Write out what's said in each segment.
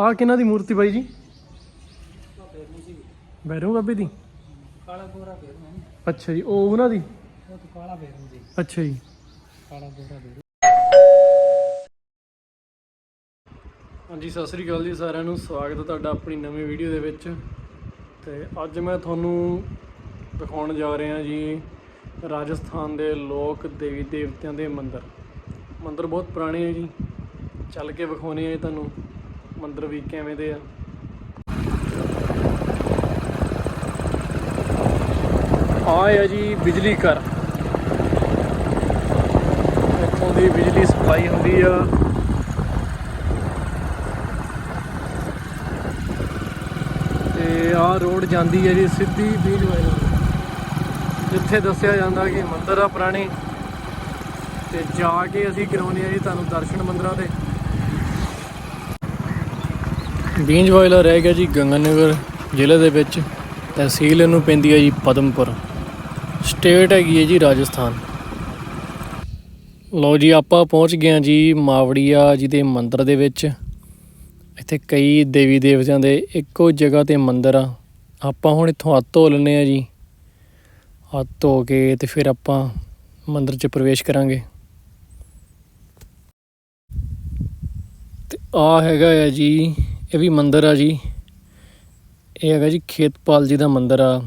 ਆਹ ਕਿਹਨਾਂ ਦੀ ਮੂਰਤੀ ਬਾਈ ਜੀ? ਬੈਰੋ ਬਾਬੇ ਦੀ? ਕਾਲਾ ਗੋਰਾ ਫੇਰ ਅੱਛਾ ਜੀ, ਉਹ ਉਹਨਾਂ ਦੀ? ਉਹ ਕਾਲਾ ਫੇਰ ਜੀ ਅੱਛਾ ਜੀ। ਕਾਲਾ ਗੋਰਾ ਫੇਰ ਹਾਂਜੀ, ਸਤਿ ਸ੍ਰੀ ਅਕਾਲ ਜੀ ਸਾਰਿਆਂ ਨੂੰ। ਸਵਾਗਤ ਹੈ ਤੁਹਾਡਾ ਆਪਣੀ ਨਵੀਂ ਵੀਡੀਓ ਦੇ ਵਿੱਚ। ਤੇ ਅੱਜ ਮੈਂ ਤੁਹਾਨੂੰ ਦਿਖਾਉਣ ਜਾ ਰਿਹਾ ਜੀ, ਰਾਜਸਥਾਨ ਦੇ ਲੋਕ ਦੇਵੀ ਦੇਵਤਿਆਂ ਦੇ ਮੰਦਿਰ। ਮੰਦਿਰ ਬਹੁਤ ਪੁਰਾਣੇ ਹੈ ਜੀ। ਚੱਲ ਕੇ ਵਿਖਾਉਣੇ ਆ ਜੀ ਤੁਹਾਨੂੰ। ਮੰਦਰ ਵੀ ਕਿਵੇਂ ਦੇ ਆ? ਆਏ ਜੀ ਬਿਜਲੀ ਘਰ। ਇੱਥੋਂ ਦੀ ਬਿਜਲੀ ਸਪਲਾਈ ਹੁੰਦੀ ਆ। ਤੇ ਆਹ ਰੋਡ ਜਾਂਦੀ ਹੈ ਜੀ, ਸਿੱਧੀ ਬੀਜ ਵਾਇਲ ਜਿੱਥੇ ਦੱਸਿਆ ਜਾਂਦਾ ਕਿ ਮੰਦਰ ਆ ਪੁਰਾਣੇ। ਤੇ ਜਾ ਕੇ ਅਸੀਂ ਕਰਾਉਂਦੇ ਆ ਜੀ ਤੁਹਾਨੂੰ ਦਰਸ਼ਨ ਮੰਦਰਾਂ ਦੇ ਬੀਂਜ ਵਾਇਲਾ ਰਹਿ ਗਿਆ ਜੀ ਗੰਗਾਨਗਰ ਜ਼ਿਲ੍ਹੇ ਦੇ ਵਿੱਚ, ਤਹਿਸੀਲ ਇਹਨੂੰ ਪੈਂਦੀ ਹੈ ਜੀ ਪਦਮਪੁਰ। ਸਟੇਟ ਹੈਗੀ ਹੈ ਜੀ ਰਾਜਸਥਾਨ। ਲਓ ਜੀ ਆਪਾਂ ਪਹੁੰਚ ਗਏ ਹਾਂ ਜੀ ਮਾਵੜੀਆ ਜੀ ਦੇ ਮੰਦਿਰ ਦੇ ਵਿੱਚ। ਇੱਥੇ ਕਈ ਦੇਵੀ ਦੇਵਤਿਆਂ ਦੇ ਇੱਕੋ ਜਗ੍ਹਾ ਤੇ ਮੰਦਿਰ ਆ। ਆਪਾਂ ਹੁਣ ਇੱਥੋਂ ਹੱਥ ਧੋ ਲੈਂਦੇ ਆ ਜੀ। ਹੱਥ ਧੋ ਕੇ ਤੇ ਫਿਰ ਆਪਾਂ ਮੰਦਿਰ 'ਚ ਪ੍ਰਵੇਸ਼ ਕਰਾਂਗੇ। ਤੇ ਆ ਹੈਗਾ ਆ ਜੀ ਇਹ ਵੀ ਮੰਦਿਰ ਆ ਜੀ। ਇਹ ਹੈਗਾ ਜੀ ਖੇਤਪਾਲ ਜੀ ਦਾ ਮੰਦਿਰ ਆ।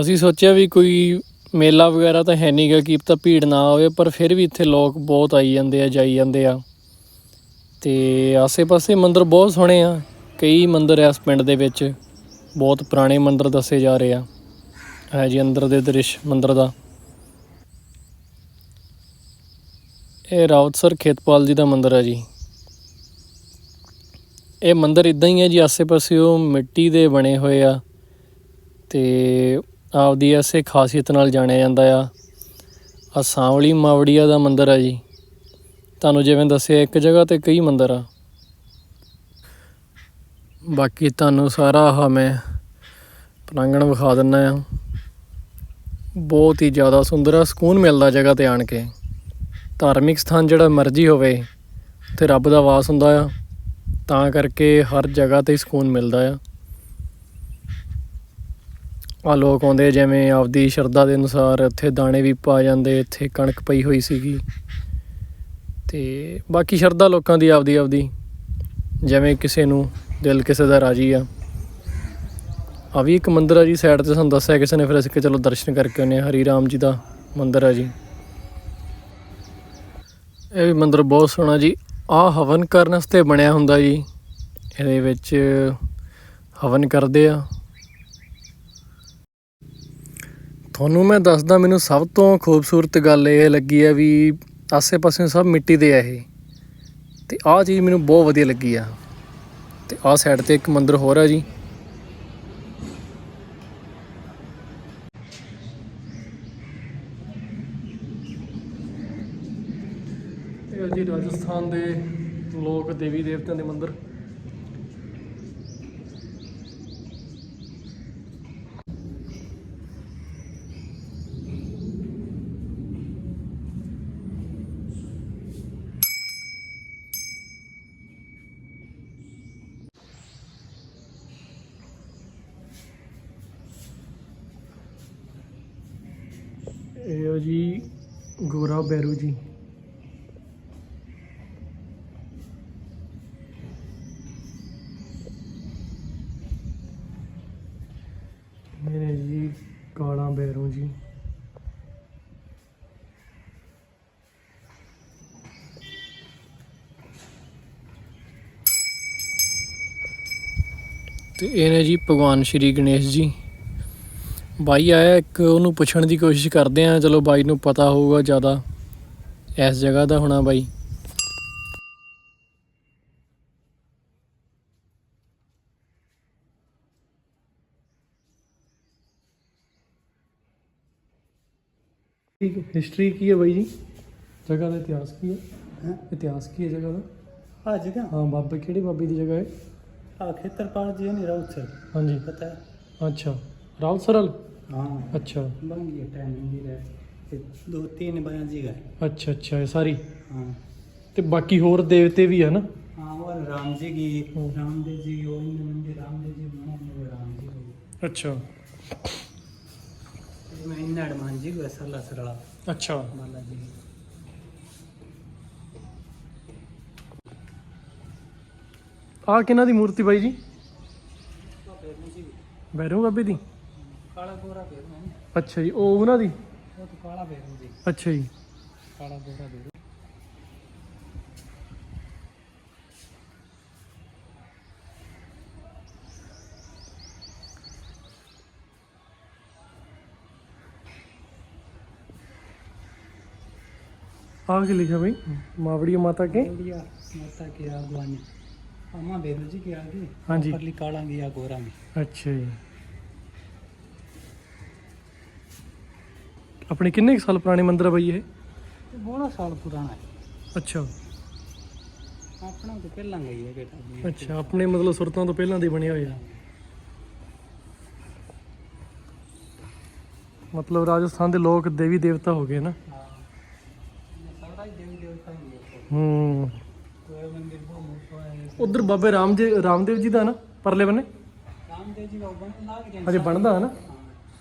ਅਸੀਂ ਸੋਚਿਆ ਵੀ ਕੋਈ ਮੇਲਾ ਵਗੈਰਾ ਤਾਂ ਹੈ ਨਹੀਂਗਾ ਕਿ ਤਾਂ ਭੀੜ ਨਾ ਆਵੇ ਪਰ ਫਿਰ ਵੀ ਇੱਥੇ ਲੋਕ ਬਹੁਤ ਆਈ ਜਾਂਦੇ ਆ, ਜਾਈ ਜਾਂਦੇ ਆ। ਤੇ ਆਸੇ-ਪਾਸੇ ਮੰਦਿਰ ਬਹੁਤ ਸੋਹਣੇ ਆ। ਕਈ ਮੰਦਿਰ ਆ ਇਸ ਪਿੰਡ ਦੇ ਵਿੱਚ ਬਹੁਤ ਪੁਰਾਣੇ ਮੰਦਿਰ ਦੱਸੇ ਜਾ ਰਹੇ ਆ। ਹੈ ਜੀ ਅੰਦਰ ਦੇ ਦ੍ਰਿਸ਼ ਮੰਦਿਰ ਦਾ। ਇਹ ਰਾਉਤਸਰ ਖੇਤਪਾਲ ਜੀ ਦਾ ਮੰਦਿਰ ਆ ਜੀ। ਇਹ ਮੰਦਿਰ ਇਦਾਂ ਹੀ ਹੈ ਜੀ, ਆਸੇ-ਪਾਸੇ ਉਹ ਮਿੱਟੀ ਦੇ ਬਣੇ ਹੋਏ ਆ ਤੇ ਆਪਦੀ ਐਸੇ ਖਾਸੀਅਤ ਨਾਲ ਜਾਣਿਆ ਜਾਂਦਾ ਆ। ਆ ਸਾਂਵਲੀ ਮਾਵੜੀਆ ਦਾ ਮੰਦਿਰ ਆ ਜੀ। ਤੁਹਾਨੂੰ ਜਿਵੇਂ ਦੱਸਿਆ, ਇੱਕ ਜਗ੍ਹਾ ਤੇ ਕਈ ਮੰਦਿਰ ਆ। ਬਾਕੀ ਤੁਹਾਨੂੰ ਸਾਰਾ ਆਹ ਮੈਂ ਪ੍ਰਾਂਗਣ ਵਿਖਾ ਦਿੰਨਾ ਆ। ਬਹੁਤ ਹੀ ਜ਼ਿਆਦਾ ਸੁੰਦਰ ਆ, ਸਕੂਨ ਮਿਲਦਾ ਜਗ੍ਹਾ ਤੇ ਆਣ ਕੇ। ਧਾਰਮਿਕ ਸਥਾਨ ਜਿਹੜਾ ਮਰਜ਼ੀ ਹੋਵੇ ਤੇ ਰੱਬ ਦਾ ਵਾਸ ਹੁੰਦਾ ਆ। ਤਾਂ ਕਰਕੇ ਹਰ ਜਗ੍ਹਾ ਤੇ ਸਕੂਨ ਮਿਲਦਾ ਆ। ਆ ਲੋਕ ਆਉਂਦੇ ਜਿਵੇਂ ਆਪਦੀ ਸ਼ਰਧਾ ਦੇ ਅਨੁਸਾਰ ਇੱਥੇ ਦਾਣੇ ਵੀ ਪਾ ਜਾਂਦੇ, ਇੱਥੇ ਕਣਕ ਪਈ ਹੋਈ ਸੀਗੀ। ਤੇ ਬਾਕੀ ਸ਼ਰਧਾ ਲੋਕਾਂ ਦੀ ਆਪਦੀ ਆਪਦੀ, ਜਿਵੇਂ ਕਿਸੇ ਨੂੰ ਦਿਲ ਕਿਸੇ ਦਾ ਰਾਜੀ ਆ। ਆ ਵੀ ਇੱਕ ਮੰਦਿਰ ਆ ਜੀ ਸਾਈਡ ਤੇ ਸਾਨੂੰ ਦੱਸਿਆ ਕਿਸੇ ਨੇ, ਫਿਰ ਅਸੀਂ ਕਿ ਚਲੋ ਦਰਸ਼ਨ ਕਰਕੇ ਆਉਂਦੇ ਹਾਂ, ਹਰੀ ਰਾਮ ਜੀ ਦਾ ਮੰਦਿਰ ਆ ਜੀ। ਇਹ ਵੀ ਮੰਦਿਰ ਬਹੁਤ ਸੋਹਣਾ ਜੀ। ਆ ਹਵਨ ਕਰਨ ਵਾਸਤੇ ਬਣਿਆ ਹੁੰਦਾ ਜੀ। ਇਹਦੇ ਵਿੱਚ ਹਵਨ ਕਰਦੇ ਆ। ਤੁਹਾਨੂੰ ਮੈਂ ਦੱਸਦਾ, ਮੈਨੂੰ ਸਭ ਤੋਂ ਖੂਬਸੂਰਤ ਗੱਲ ਇਹ ਲੱਗੀ ਆ ਵੀ ਆਸੇ-ਪਾਸੇ ਸਭ ਮਿੱਟੀ ਦੇ ਆ ਇਹ। ਤੇ ਆਹ ਚੀਜ਼ ਮੈਨੂੰ ਬਹੁਤ ਵਧੀਆ ਲੱਗੀ ਆ। ਤੇ ਆਹ ਸਾਈਡ ਤੇ ਇੱਕ ਮੰਦਿਰ ਹੋਰ ਆ ਜੀ। ਇਹ ਜੀ ਰਾਜਸਥਾਨ ਦੇ ਲੋਕ ਦੇਵੀ ਦੇਵਤਿਆਂ ਦੇ ਮੰਦਿਰ। ਇਹ ਜੀ ਗੋਰਾ ਬੈਰੂ ਜੀ। ਮੇਰੇ ਜੀ, ਕਾਲਾ ਬੈਰੂ ਜੀ। ਤੇ ਇਹ ਨੇ ਜੀ ਭਗਵਾਨ ਸ਼੍ਰੀ ਗਣੇਸ਼ ਜੀ। ਬਾਈ ਆਇਆ, ਇੱਕ ਉਹਨੂੰ ਪੁੱਛਣ ਦੀ ਕੋਸ਼ਿਸ਼ ਕਰਦੇ ਆ, ਚਲੋ ਬਾਈ ਨੂੰ ਪਤਾ ਹੋਊਗਾ ਜ਼ਿਆਦਾ। ਇਸ ਜਗ੍ਹਾ ਦਾ ਹੋਣਾ ਬਾਈ। ਹਿਸਟਰੀ ਕੀ ਹੈ ਬਾਈ ਜੀ ਜਗ੍ਹਾ ਦਾ ਇਤਿਹਾਸ ਕੀ ਹੈ ਹੈਂ? ਇਤਿਹਾਸ ਕੀ ਹੈ ਜਗ੍ਹਾ ਦਾ ਆ ਜਗ੍ਹਾ ਹਾਂ ਬਾਬੇ ਕਿਹੜੇ ਬਾਬੇ ਦੀ ਜਗ੍ਹਾ ਹੈ ਆ ਖੇਤਰਪਾਲ ਜੀ ਨਹੀਂ ਰਾਉਤ ਸਰ ਹਾਂਜੀ ਪਤਾ ਹੈ ਅੱਛਾ ਰਾਉਲ ਸਰਲ ਹਾਂ ਅੱਛਾ ਬੰਗੀ ਟਾਈਮ ਨਹੀਂ ਰਹਿ ਤੇ ਦੋ ਤਿੰਨ ਬਾਰਾਂ ਜੀ ਗਏ ਅੱਛਾ ਅੱਛਾ ਇਹ ਸਾਰੀ ਹਾਂ ਤੇ ਬਾਕੀ ਹੋਰ ਦੇਵਤੇ ਵੀ ਹੈ ਨਾ हाँ वो राम जी की रामदेव जी गोविंद मंदिर रामदेव जी बना है वो राम जी को ਅੱਛਾ इसमें इन्ना हनुमान जी को सरला सरला ਅੱਛਾ ਆ ਕਿਹਨਾਂ ਦੀ ਮੂਰਤੀ ਬਾਈ ਜੀ? ਬੈਰੂ ਬਾਬੇ ਦੀ। ਕਾਲਾ ਗੋਰਾ ਬੈਰੂ ਅੱਛਾ ਜੀ ਉਹ ਉਹਨਾਂ ਦੀ? ਉਹ ਕਾਲਾ ਬੈਰੂ ਜੀ। ਅੱਛਾ ਜੀ। ਕਾਲਾ ਗੋਰਾ ਬੈਰੂ ਆ ਕੀ ਲਿਖਿਆ ਬਾਈ ਮਾਵੜੀ ਮਾਤਾ ਕੇ इंडिया माता के आगवानी अम्मा भैरव जी के आगे हाँ जी। परली काला में या गोरा में ਅੱਛਾ ਜੀ ਆਪਣੇ ਕਿੰਨੇ ਕੁ ਸਾਲ ਪੁਰਾਣੇ ਮੰਦਿਰ ਆ ਬਾਈ ਇਹ ये बड़ा साल पुराना है ਅੱਛਾ अपना तो पहला गई है बेटा ਅੱਛਾ ਆਪਣੇ ਮਤਲਬ ਸੁਰਤਾਂ ਤੋਂ ਪਹਿਲਾਂ ਦੇ ਬਣੇ ਹੋਏ ਆ ਮਤਲਬ ਰਾਜਸਥਾਨ ਦੇ ਲੋਕ ਦੇਵੀ ਦੇਵਤਾ ਹੋ ਗਏ ਨਾ हाँ ਉਧਰ ਬਾਬੇ ਰਾਮ ਜੀ ਰਾਮਦੇਵ ਜੀ ਦਾ ਨਾ ਪਰਲੇ ਬੰਨੇ? ਰਾਮਦੇव ਜੀ ਦਾ ਬਣਨ ਲੱਗ ਅਜੇ ਬਣਦਾ ਨਾ?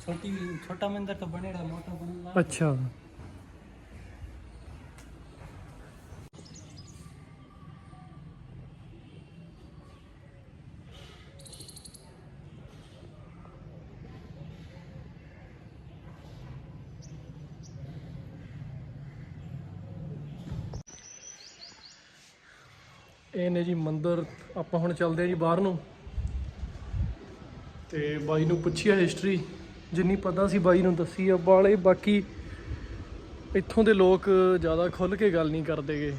ਛੋਟੀ ਛੋਟਾ ਮੰਦਿਰ ਤਾਂ ਬਣੇੜਾ ਮੋਟਾ ਬਣਨ ਅੱਛਾ। ਇਹ ਨੇ ਜੀ ਮੰਦਿਰ, ਆਪਾਂ ਹੁਣ ਚੱਲਦੇ ਆ ਜੀ ਬਾਹਰ ਨੂੰ। ਤੇ ਬਾਈ ਨੂੰ ਪੁੱਛਿਆ ਹਿਸਟਰੀ ਜਿੰਨੀ ਪਤਾ ਸੀ ਬਾਈ ਨੂੰ ਦੱਸੀ ਆ। ਬਾਲੇ, ਬਾਕੀ ਇੱਥੋਂ ਦੇ ਲੋਕ ਜ਼ਿਆਦਾ ਖੁੱਲ ਕੇ ਗੱਲ ਨਹੀਂ ਕਰਦੇਗੇ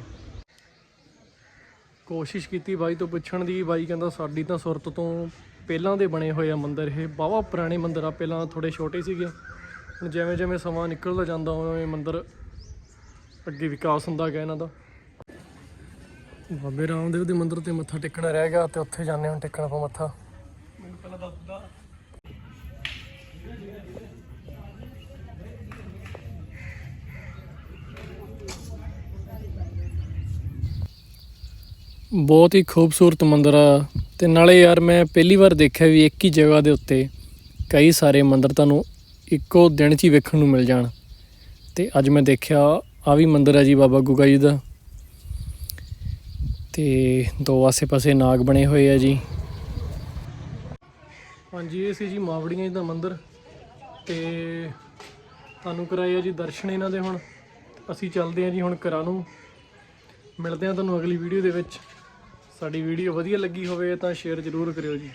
ਕੋਸ਼ਿਸ਼ ਕੀਤੀ ਬਾਈ ਤੋਂ ਪੁੱਛਣ ਦੀ, ਬਾਈ ਕਹਿੰਦਾ ਸਾਡੀ ਤਾਂ ਸੁਰਤ ਤੋਂ ਪਹਿਲਾਂ ਦੇ ਬਣੇ ਹੋਏ ਆ ਮੰਦਿਰ ਇਹ। ਬਾਵਾ ਪੁਰਾਣੇ ਮੰਦਿਰ ਆ, ਪਹਿਲਾਂ ਥੋੜੇ ਛੋਟੇ ਸੀਗੇ। ਹੁਣ ਜਿਵੇਂ ਜਿਵੇਂ ਸਮਾਂ ਨਿਕਲਦਾ ਜਾਂਦਾ ਉਵੇਂ ਮੰਦਿਰ ਅੱਗੇ ਵਿਕਾਸ ਹੁੰਦਾ ਗਿਆ ਇਹਨਾਂ ਦਾ। ਬਾਬੇ ਰਾਮਦੇਵ ਦੇ ਮੰਦਿਰ ਤੇ ਮੱਥਾ ਟੇਕਣਾ ਰਹਿ ਗਿਆ ਤੇ ਉੱਥੇ ਜਾਂਦੇ ਹੁਣ ਟੇਕਣਾ ਆਪਾਂ ਮੱਥਾ। ਬਹੁਤ ਹੀ ਖੂਬਸੂਰਤ ਮੰਦਿਰ ਆ ਤੇ ਨਾਲੇ ਯਾਰ ਮੈਂ ਪਹਿਲੀ ਵਾਰ ਦੇਖਿਆ ਵੀ ਇੱਕ ਹੀ ਜਗ੍ਹਾ ਦੇ ਉੱਤੇ ਕਈ ਸਾਰੇ ਮੰਦਿਰ ਤੁਹਾਨੂੰ ਇੱਕੋ ਦਿਨ 'ਚ ਹੀ ਵੇਖਣ ਨੂੰ ਮਿਲ ਜਾਣ। ਤੇ ਅੱਜ ਮੈਂ ਦੇਖਿਆ ਆ ਵੀ ਮੰਦਿਰ ਹੈ ਜੀ ਬਾਬਾ ਗੁਗਾ ਜੀ ਦਾ। ਤੇ ਦੋ ਆਸੇ-ਪਾਸੇ ਨਾਗ ਬਣੇ ਹੋਏ ਆ ਜੀ। ਹਾਂਜੀ, ਇਹ ਸੀ ਜੀ ਮਾਵੜੀਆਂ ਦਾ ਮੰਦਿਰ ਤੇ ਤੁਹਾਨੂੰ ਕਰਾਇਆ ਜੀ ਦਰਸ਼ਨ ਇਹਨਾਂ ਦੇ ਹੁਣ। ਅਸੀਂ ਚੱਲਦੇ ਹਾਂ ਜੀ ਹੁਣ ਘਰਾਂ ਨੂੰ। ਮਿਲਦੇ ਹਾਂ ਤੁਹਾਨੂੰ ਅਗਲੀ ਵੀਡੀਓ ਦੇ ਵਿੱਚ। ਸਾਡੀ ਵੀਡੀਓ ਵਧੀਆ ਲੱਗੀ ਹੋਵੇ ਤਾਂ ਸ਼ੇਅਰ ਜ਼ਰੂਰ ਕਰਿਓ ਜੀ।